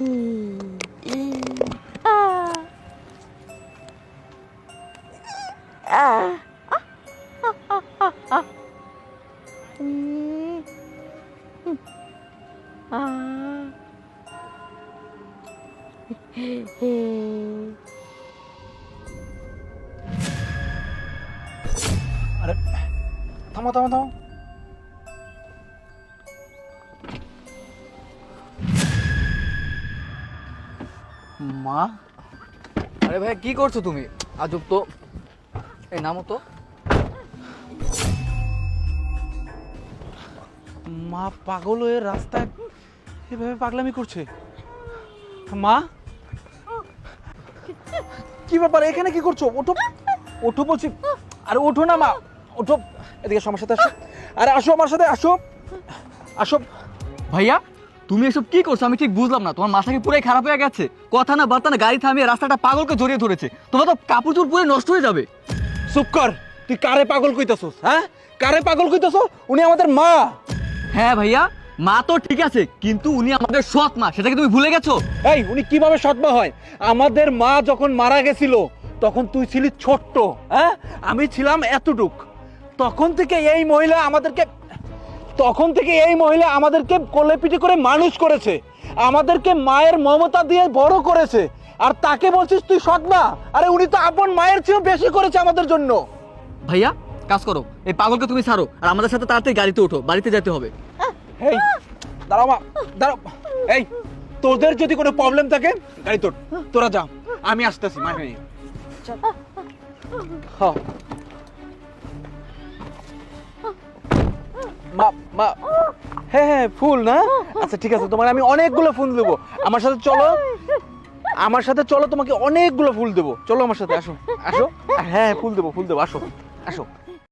うん。あああああ、うんあへえ、あれ？たまたまたま？মা। আরে ভাই কি করছ তুমি? আজব তো। এই নামো তো। মা পাগল হয়ে রাস্তায় এভাবে পাগলামি করছে। মা? কি ব্যাপার এখানে কি করছ? ওঠো ওঠো বলছি। আরে ওঠো না মা। ওঠো। এদিকে আমার সাথে আসো। আরে আসো আমার সাথে আসো। আসো। ভাইয়া? তুমি এসব কি করছ? আমি ঠিক বুঝলাম না। তোমার মাথা কি পুরাই খারাপ হয়ে গেছে। কথা না বার্তা না গাড়ি থামিয়ে রাস্তাটা পাগলকে জড়িয়ে ধরেছে। তোমার তো কাপড় চোপড় পুরো নষ্ট হয়ে যাবে। চুপ কর। তুই কারে পাগল কইতাছস হ্যাঁ? কারে পাগল কইতাছ উনি আমাদের মা। হ্যাঁ ভাইয়া মা তো ঠিক আছে কিন্তু উনি আমাদের সৎ মা। সেটা কি তুমি ভুলে গেছো? এই উনি কীভাবে সৎমা হয়? আমাদের মা যখন মারা গেছিল তখন তুই ছিলি ছোট্ট হ্যাঁ? আমি ছিলাম এতটুক। তখন থেকে এই মহিলা আমাদেরকে তখন থেকে এই মহিলা আমাদেরকে কোলে পিঠে করে মানুষ করেছে। আমাদেরকে মায়ের মমতা দিয়ে বড় করেছে। আর তাকে বলছিস তুই সৎমা আরে উনি তো আপন মায়ের চেয়েও বেশি করেছে আমাদের জন্য। ভাইয়া কাজ করো। এই পাগলকে তুমি ছাড়ো। আর আমাদের সাথে তাড়াতাড়ি গাড়িতে ওঠো। বাড়িতে যেতে হবে। এই দাঁড়াও মা দাঁড়াও। এই তোদের যদি কোনো প্রবলেম থাকে গাড়ি তোর। তোরা যা। আমি আসতেছি নিয়ে। হ্যাঁ। মা মা। হ্যাঁ হ্যাঁ ফুল না? আচ্ছা ঠিক আছে তোমার আমি অনেকগুলো ফুল দেবো। আমার সাথে চলো। আমার সাথে চলো, তোমাকে অনেকগুলো ফুল দেবো। চলো আমার সাথে, আসো। আসো। হ্যাঁ ফুল দেবো ফুল দেবো, আসো। আসো।